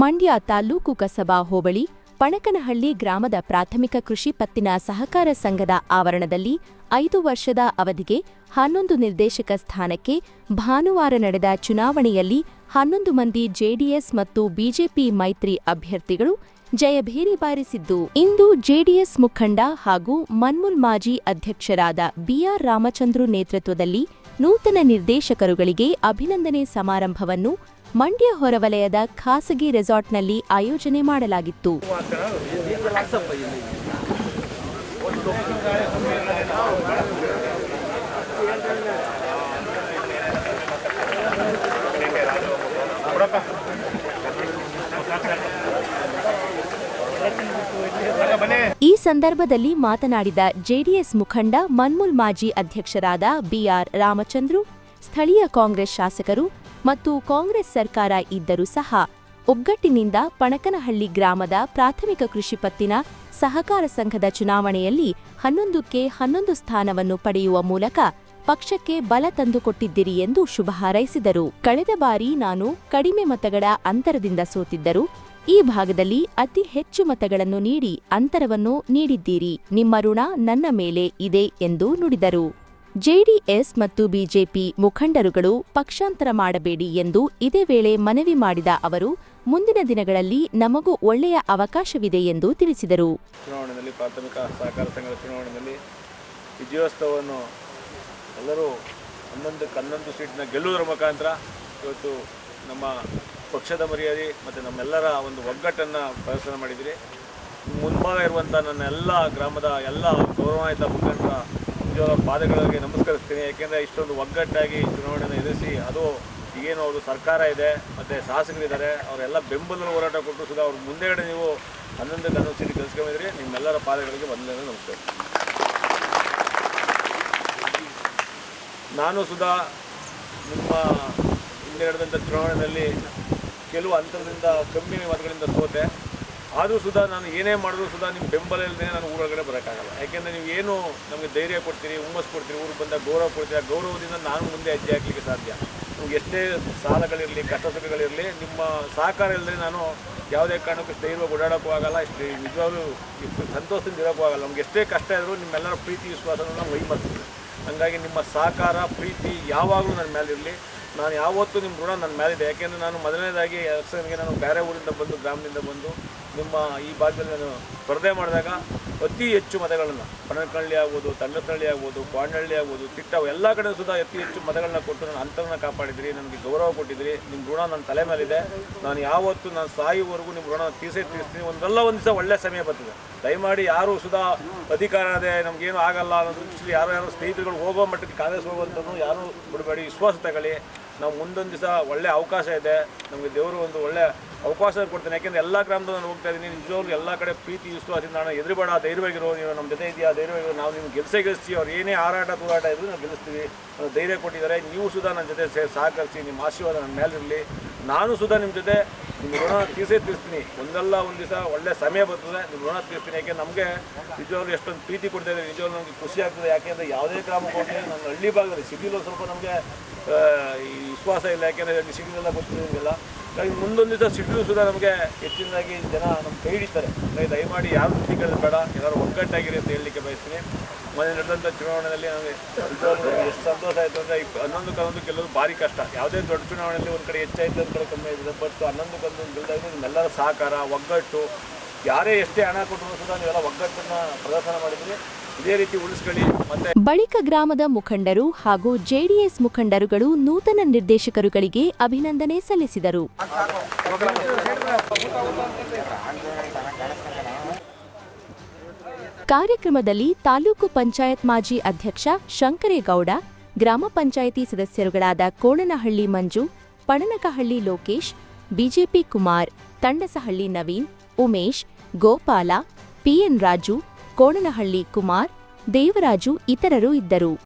ಮಂಡ್ಯ ತಾಲೂಕು ಕಸಬಾ ಹೋಬಳಿ, ಪಣಕನಹಳ್ಳಿ ಗ್ರಾಮದ ಪ್ರಾಥಮಿಕ ಕೃಷಿ ಪತ್ತಿನ ಸಹಕಾರ ಸಂಘದ ಆವರಣದಲ್ಲಿ ಐದು ವರ್ಷದ ಅವಧಿಗೆ ಹನ್ನೊಂದು ನಿರ್ದೇಶಕ ಸ್ಥಾನಕ್ಕೆ ಭಾನುವಾರ ನಡೆದ ಚುನಾವಣೆಯಲ್ಲಿ ಹನ್ನೊಂದು ಮಂದಿ ಜೆಡಿಎಸ್ ಮತ್ತು ಬಿಜೆಪಿ ಮೈತ್ರಿ ಅಭ್ಯರ್ಥಿಗಳು ಜಯಭೇರಿ ಬಾರಿಸಿದ್ದು. ಇಂದು ಜೆಡಿಎಸ್ ಮುಖಂಡ ಹಾಗೂ ಮನ್ಮುಲ್ ಮಾಜಿ ಅಧ್ಯಕ್ಷರಾದ ಬಿಆರ್ ರಾಮಚಂದ್ರು ನೇತೃತ್ವದಲ್ಲಿ ನೂತನ ನಿರ್ದೇಶಕರುಗಳಿಗೆ ಅಭಿನಂದನೆ ಸಮಾರಂಭವನ್ನು ಮಂಡ್ಯ ಹೊರವಲಯದ ಖಾಸಗಿ ರೆಸಾರ್ಟ್ನಲ್ಲಿ ಆಯೋಜನೆ ಮಾಡಲಾಗಿತ್ತು. ಈ ಸಂದರ್ಭದಲ್ಲಿ ಮಾತನಾಡಿದ ಜೆಡಿಎಸ್ ಮುಖಂಡ ಮನ್ಮುಲ್ ಮಾಜಿ ಅಧ್ಯಕ್ಷರಾದ ಬಿಆರ್ ರಾಮಚಂದ್ರು, ಸ್ಥಳೀಯ ಕಾಂಗ್ರೆಸ್ ಶಾಸಕರು ಮತ್ತು ಕಾಂಗ್ರೆಸ್ ಸರ್ಕಾರ ಇದ್ದರೂ ಸಹ ಒಗ್ಗಟ್ಟಿನಿಂದ ಪಣಕನಹಳ್ಳಿ ಗ್ರಾಮದ ಪ್ರಾಥಮಿಕ ಕೃಷಿ ಪತ್ತಿನ ಸಹಕಾರ ಸಂಘದ ಚುನಾವಣೆಯಲ್ಲಿ ಹನ್ನೊಂದಕ್ಕೆ ಹನ್ನೊಂದು ಸ್ಥಾನವನ್ನು ಪಡೆಯುವ ಮೂಲಕ ಪಕ್ಷಕ್ಕೆ ಬಲ ತಂದುಕೊಟ್ಟಿದ್ದಿರಿ ಎಂದು ಶುಭ ಹಾರೈಸಿದರು. ಕಳೆದ ಬಾರಿ ನಾನು ಕಡಿಮೆ ಮತಗಳ ಅಂತರದಿಂದ ಸೋತಿದ್ದರು ಈ ಭಾಗದಲ್ಲಿ ಅತಿ ಹೆಚ್ಚು ಮತಗಳನ್ನು ನೀಡಿ ಅಂತರವನ್ನು ನೀಡಿದ್ದೀರಿ. ನಿಮ್ಮ ಋಣ ನನ್ನ ಮೇಲೆ ಇದೆ ಎಂದು ನುಡಿದರು. ಜೆಡಿಎಸ್ ಮತ್ತು ಬಿಜೆಪಿ ಮುಖಂಡರುಗಳು ಪಕ್ಷಾಂತರ ಮಾಡಬೇಡಿ ಎಂದು ಇದೇ ವೇಳೆ ಮನವಿ ಮಾಡಿದ ಅವರು, ಮುಂದಿನ ದಿನಗಳಲ್ಲಿ ನಮಗೂ ಒಳ್ಳೆಯ ಅವಕಾಶವಿದೆ ಎಂದು ತಿಳಿಸಿದರು. ಚುನಾವಣೆಯಲ್ಲಿ ಪ್ರಾಥಮಿಕ ಸಹಕಾರ ಸಂಘದ ಚುನಾವಣೆಯಲ್ಲಿ ವಿಜಯೋತ್ಸವವನ್ನು ಎಲ್ಲರೂ ಹನ್ನೊಂದು ಹನ್ನೊಂದು ಸೀಟ್ನ ಗೆಲ್ಲುವುದರ ಮುಖಾಂತರ ಇವತ್ತು ನಮ್ಮ ಪಕ್ಷದ ಮರ್ಯಾದೆ ಮತ್ತು ನಮ್ಮೆಲ್ಲರ ಒಂದು ಒಗ್ಗಟ್ಟನ್ನು ಪ್ರದರ್ಶನ ಮಾಡಿದಿರಿ ಮುಂಭಾಗ ಇರುವಂಥ ನನ್ನ ಎಲ್ಲ ಗ್ರಾಮದ ಎಲ್ಲ ಗೌರವಾನ್ವಿತ ಮುಖಂಡರ ನಿಜವಾದ ಪಾದಗಳಿಗೆ ನಮಸ್ಕರಿಸ್ತೀನಿ. ಯಾಕೆಂದರೆ ಇಷ್ಟೊಂದು ಒಗ್ಗಟ್ಟಾಗಿ ಚುನಾವಣೆಯನ್ನು ಎದುರಿಸಿ ಅದು ಏನು ಅವರು ಸರ್ಕಾರ ಇದೆ, ಮತ್ತು ಶಾಸಕರಿದ್ದಾರೆ, ಅವರೆಲ್ಲ ಬೆಂಬಲ ಹೋರಾಟ ಕೊಟ್ಟು ಸುಧಾ. ಅವ್ರ ಮುಂದೆಗಡೆ ನೀವು ಹನ್ನೊಂದು ಸೀಟ್ ಗೆಲ್ಸ್ಕೊಂಡಿದ್ರಿ ನಿಮ್ಮೆಲ್ಲರ ಪಾದಗಳಿಗೆ ಮೊದಲನೇ ನಮಸ್ಕಾರ. ನಾನು ಸುಧಾ, ನಿಮ್ಮ ಹಿಂದೆ ನಡೆದಂಥ ಚುನಾವಣೆಯಲ್ಲಿ ಕೆಲವು ಅಂತರದಿಂದ ಕಮ್ಮಿ ಮತಗಳಿಂದ ಸೋತೆ. ಆದರೂ ಸುದಾ ನಾನು ಏನೇ ಮಾಡಿದ್ರು ಸುಧಾ ನಿಮ್ಮ ಬೆಂಬಲ ಇಲ್ಲದೆ ನಾನು ಊರೊಳಗಡೆ ಬರೋಕ್ಕಾಗಲ್ಲ. ಯಾಕೆಂದರೆ ನೀವು ಏನು ನಮಗೆ ಧೈರ್ಯ ಕೊಡ್ತೀರಿ, ಹುಮ್ಮಸ್ ಕೊಡ್ತೀರಿ, ಊರಿಗೆ ಬಂದಾಗ ಗೌರವ ಕೊಡ್ತೀರಿ, ಆ ಗೌರವದಿಂದ ನಾನು ಮುಂದೆ ಹೆಜ್ಜೆ ಹಾಕಲಿಕ್ಕೆ ಸಾಧ್ಯ. ನಿಮ್ಗೆ ಎಷ್ಟೇ ಸಾಲಗಳಿರಲಿ ಕಷ್ಟ ಸುಖಗಳಿರಲಿ ನಿಮ್ಮ ಸಹಕಾರ ಇಲ್ಲದೆ ನಾನು ಯಾವುದೇ ಕಾರಣಕ್ಕೂ ಧೈರ್ಯವಾಗಿ ಓಡಾಡೋಕ್ಕೂ ಆಗಲ್ಲ, ಇಷ್ಟು ನಿಜವಾಗ್ಲೂ ಇಷ್ಟು ಸಂತೋಷದಿಂದ ಇರೋಕ್ಕೂ ಆಗಲ್ಲ. ನಮ್ಗೆ ಎಷ್ಟೇ ಕಷ್ಟ ಇದ್ದರೂ ನಿಮ್ಮೆಲ್ಲರ ಪ್ರೀತಿ, ವಿಶ್ವಾಸನ ನಾವು ವಹಿಮರ್ತೀವಿ ಹಾಗಾಗಿ ನಿಮ್ಮ ಸಹಕಾರ, ಪ್ರೀತಿ ಯಾವಾಗಲೂ ನನ್ನ ಮೇಲೆ ಇರಲಿ. ನಾನು ಯಾವತ್ತೂ ನಿಮ್ಮ ಋಣ ನನ್ನ ಮೇಲಿದೆ ಯಾಕೆಂದರೆ ನಾನು ಮೊದಲನೇದಾಗಿ ಅಕ್ಷರನಿಗೆ ನಾನು ಬೇರೆ ಊರಿಂದ ಬಂದು, ಗ್ರಾಮದಿಂದ ಬಂದು ನಿಮ್ಮ ಈ ಭಾಗದಲ್ಲಿ ನಾನು ಸ್ಪರ್ಧೆ ಮಾಡಿದಾಗ ಅತಿ ಹೆಚ್ಚು ಮತಗಳನ್ನು ಪಣಕಳ್ಳಿ ಆಗ್ಬೋದು ತಂಡಸ್ಥಳ್ಳಿ ಆಗ್ಬೋದು ಕ್ವಾಂಡಹಳ್ಳಿ ಆಗ್ಬೋದು ತಿಟ್ಟ ಎಲ್ಲ ಕಡೆ ಸುಧಾ ಅತಿ ಹೆಚ್ಚು ಮತಗಳನ್ನ ಕೊಟ್ಟು ನನ್ನ ಅಂತರನ್ನ ಕಾಪಾಡಿದ್ರಿ, ನನಗೆ ಗೌರವ ಕೊಟ್ಟಿದ್ರಿ ನಿಮ್ಮ ಋಣ ನನ್ನ ತಲೆ ಮೇಲಿದೆ, ನಾನು ಯಾವತ್ತು ನಾನು ಸಾಯುವವರೆಗೂ ನಿಮ್ಮ ಋಣ ತೀರ್ಸೇ ತೀರಿಸ್ತೀನಿ, ಒಂದಲ್ಲ ಒಂದು ದಿವಸ ಒಳ್ಳೆ ಸಮಯ ಬರ್ತದೆ. ದಯಮಾಡಿ ಯಾರು ಸುಧಾ ಅಧಿಕಾರ ಅದೇ ನಮಗೇನು ಆಗಲ್ಲ ಅನ್ನೋದು ಯಾರು ಯಾರು ಸ್ನೇಹಿತರುಗಳು ಹೋಗೋ ಮಟ್ಟಕ್ಕೆ ಕಾಂಗ್ರೆಸ್ ಹೋಗುವಂಥದ್ದು ಯಾರು ಬಿಡಬೇಡಿ, ವಿಶ್ವಾಸ ತಗೊಳ್ಳಿ. ನಾವು ಮುಂದೊಂದು ದಿವಸ ಒಳ್ಳೆ ಅವಕಾಶ ಇದೆ, ನಮಗೆ ದೇವರು ಒಂದು ಒಳ್ಳೆ ಅವಕಾಶ ಕೊಡ್ತೇನೆ. ಯಾಕೆಂದರೆ ಎಲ್ಲ ಗ್ರಾಮದಲ್ಲಿ ನಾನು ಹೋಗ್ತಾ ಇದ್ದೀನಿ. ನಿಜವಾಗ್ಲೂ ಎಲ್ಲ ಕಡೆ ಪ್ರೀತಿ ವಿಶ್ವಾಸದಿಂದ ನಾನು ಎದುರುಬೇಡ, ಧೈರ್ಯವಾಗಿರೋ ನೀವು ನಮ್ಮ ಜೊತೆ ಇದೆಯಾ ಧೈರ್ಯವಾಗಿರೋ ನಾವು ನಿಮ್ಗೆ ಗೆಲ್ಸೇ ಗೆಲ್ಲಿಸ್ತೀವಿ ಅವ್ರು ಏನೇ ಹಾರಾಟ, ತೂರಾಟ ಇದ್ರು ನಾವು ಗೆಲ್ಲಿಸ್ತೀವಿ ಧೈರ್ಯ ಕೊಟ್ಟಿದ್ದಾರೆ. ನೀವು ಸುಧಾ ನನ್ನ ಜೊತೆ ಸೇ ಸಹಕರಿಸಿ, ನಿಮ್ಮ ಆಶೀರ್ವಾದ ನನ್ನ ಮೇಲಿರಲಿ. ನಾನು ಸುಧಾ ನಿಮ್ಮ ಜೊತೆ ನಿಮ್ಮ ಋಣ ತೀರ್ಸೇ ತೀರಿಸ್ತೀನಿ. ಒಂದಲ್ಲ ಒಂದು ದಿವಸ ಒಳ್ಳೆ ಸಮಯ ಬರ್ತದೆ ನಿಮ್ಮ ಋಣ ತೀರಿಸ್ತೀನಿ. ಯಾಕೆ ನಮಗೆ ನಿಜವಾಗ್ಲೂ ಎಷ್ಟೊಂದು ಪ್ರೀತಿ ಕೊಡ್ತಾ ನಿಜವಾಗ್ಲೂ ನಮಗೆ ಖುಷಿ ಆಗ್ತದೆ. ಯಾಕೆಂದರೆ ಯಾವುದೇ ಗ್ರಾಮಕ್ಕೆ ಹೋಗಿ ನನ್ನ ಹಳ್ಳಿ ಭಾಗದಲ್ಲಿ ಸಿಟಿಲೂ ಸ್ವಲ್ಪ ನಮಗೆ ಈ ವಿಶ್ವಾಸ ಇಲ್ಲ. ಯಾಕೆಂದರೆ ಸಿಟಿಲೆಲ್ಲ ಗೊತ್ತಿರೋದಿಲ್ಲ. ಹಾಗಾಗಿ ಮುಂದೊಂದು ದಿವಸ ಸುಧಾ ನಮಗೆ ಹೆಚ್ಚಿನದಾಗಿ ಜನ ನಮ್ಮ ಕೈ ಹಿಡಿತಾರೆ ಹಾಗಾಗಿ ದಯಮಾಡಿ ಯಾರು ಸುದ್ದಿ ಕೇಳೋದು ಬೇಡ, ಎಲ್ಲರೂ ಒಗ್ಗಟ್ಟಾಗಿರಿ ಅಂತ ಹೇಳಲಿಕ್ಕೆ ಬಯಸ್ತೀನಿ. ಮೊನ್ನೆ ನಡೆದಂಥ ಚುನಾವಣೆಯಲ್ಲಿ ನಮಗೆ ಎಷ್ಟು ಸಂತೋಷ ಆಯಿತು ಅಂದರೆ ಹನ್ನೊಂದು ಕನ್ನೊಂದು ಗೆಲ್ಲೋದು ಭಾರಿ ಕಷ್ಟ. ಯಾವುದೇ ದೊಡ್ಡ ಚುನಾವಣೆಯಲ್ಲಿ ಒಂದು ಕಡೆ ಹೆಚ್ಚಾಯಿತು, ಒಂದು ಕಡೆ ಕಮ್ಮಿ ಆಯಿತು, ಬಟ್ ಹನ್ನೊಂದು ಕನ್ನೊಂದು ಗೆಲ್ದಾಗ ನಿಮ್ಮೆಲ್ಲರ ಸಹಕಾರ, ಒಗ್ಗಟ್ಟು ಯಾರೇ ಎಷ್ಟೇ ಹಣ ಕೊಟ್ಟರು ಸುಧಾ ನೀವೆಲ್ಲ ಒಗ್ಗಟ್ಟನ್ನ ಪ್ರದರ್ಶನ ಮಾಡಿದ್ರಿ ಇದೇ ರೀತಿ ಉಳಿಸ್ಕೊಳ್ಳಿ. ಮತ್ತೆ ಬಳಿಕ ಗ್ರಾಮದ ಮುಖಂಡರು ಹಾಗೂ ಜೆಡಿಎಸ್ ಮುಖಂಡರುಗಳು ನೂತನ ನಿರ್ದೇಶಕರುಗಳಿಗೆ ಅಭಿನಂದನೆ ಸಲ್ಲಿಸಿದರು. ಕಾರ್ಯಕ್ರಮದಲ್ಲಿ ತಾಲೂಕು ಪಂಚಾಯತ್ ಮಾಜಿ ಅಧ್ಯಕ್ಷ ಶಂಕರೇಗೌಡ, ಗ್ರಾಮ ಪಂಚಾಯಿತಿ ಸದಸ್ಯರುಗಳಾದ ಕೋಣನಹಳ್ಳಿ ಮಂಜು, ಪಣನಕಹಳ್ಳಿ ಲೋಕೇಶ್, ಬಿಜೆಪಿ ಕುಮಾರ್, ತಂಡಸಹಳ್ಳಿ ನವೀನ್ ಉಮೇಶ್ ಗೋಪಾಲ ಪಿಎನ್ ರಾಜು ಕೋಣನಹಳ್ಳಿ ಕುಮಾರ್ ದೇವರಾಜು ಇತರರು ಇದ್ದರು.